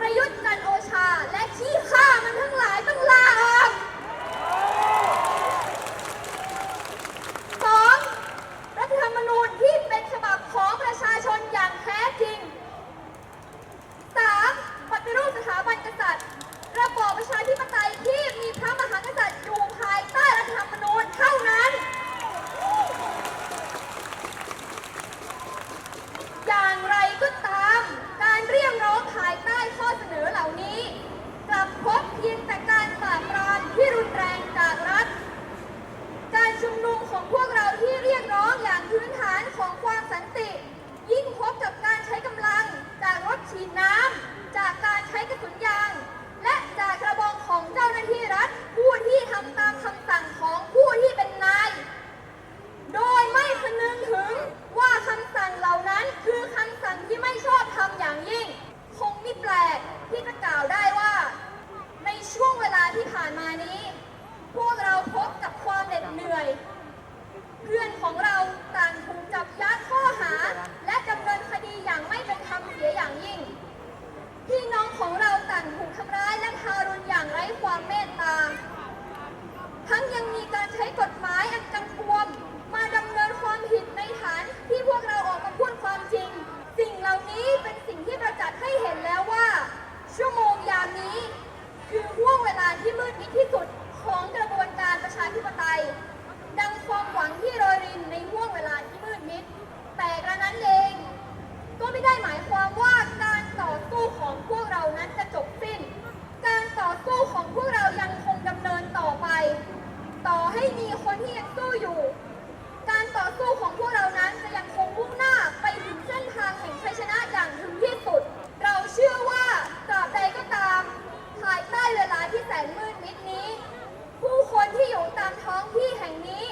ประยุทธ์ ผ่านมานี้ พวกเราค นมืดมิดนี้ ผู้คนที่อยู่ตามท้องที่แห่งนี้